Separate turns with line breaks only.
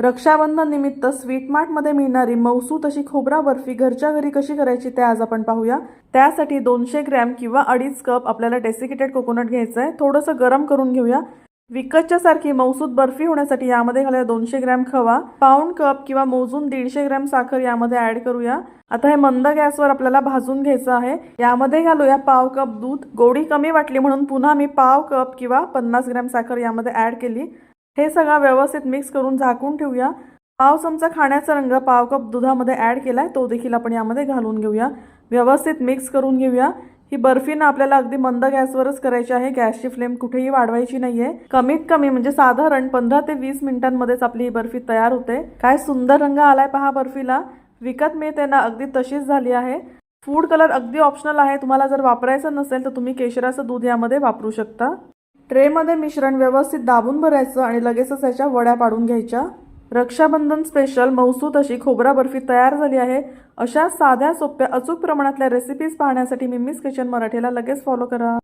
रक्षाबंधन निमित्त स्वीट मार्टमध्ये मिळणारी मौसू तशी खोबरा बर्फी घरच्या घरी कशी करायची ते आज आपण पाहूया. त्यासाठी दोनशे ग्रॅम किंवा अडीच कप आपल्याला डेसिकेटेड कोकोनट घ्यायचं आहे थोडंसं गरम करून घेऊया. विकतच्या सारखी मौसूद बर्फी होण्यासाठी यामध्ये घालूया दोनशे ग्रॅम खवा पाऊण कप किंवा मोजून दीडशे ग्रॅम साखर यामध्ये ऍड करूया. आता हे मंद गॅसवर आपल्याला भाजून घ्यायचं आहे. यामध्ये घालूया पाव कप दूध. गोडी कमी वाटली म्हणून पुन्हा मी पाव कप किंवा पन्नास ग्रॅम साखर यामध्ये ऍड केली. हे सगळं व्यवस्थित मिक्स करून झाकून ठेवूया. पाव चमचा खाण्याचा रंग पाव कप दुधामध्ये ॲड केला आहे तो देखील आपण यामध्ये घालून घेऊया. व्यवस्थित मिक्स करून घेऊया. ही बर्फीनं आपल्याला अगदी मंद गॅसवरच करायची आहे. गॅसची फ्लेम कुठेही वाढवायची नाहीये. कमीत कमी म्हणजे साधारण पंधरा ते वीस मिनिटांमध्येच आपली ही बर्फी तयार होते. काय सुंदर रंग आलाय पहा बर्फीला. विकत मिळते ना अगदी तशीच झाली आहे. फूड कलर अगदी ऑप्शनल आहे. तुम्हाला जर वापरायचं नसेल तर तुम्ही केशराचं दूध यामध्ये वापरू शकता. ट्रेमध्ये मिश्रण व्यवस्थित दाबून भरायचं आणि लगेचच याच्या वड्या पाडून घ्यायच्या. रक्षाबंधन स्पेशल मौसूत अशी खोबरा बर्फी तयार झाली आहे. अशा साध्या सोप्या अचूक प्रमाणातल्या रेसिपीज पाहण्यासाठी मिम्मीज किचन मराठीला लगेच फॉलो करा.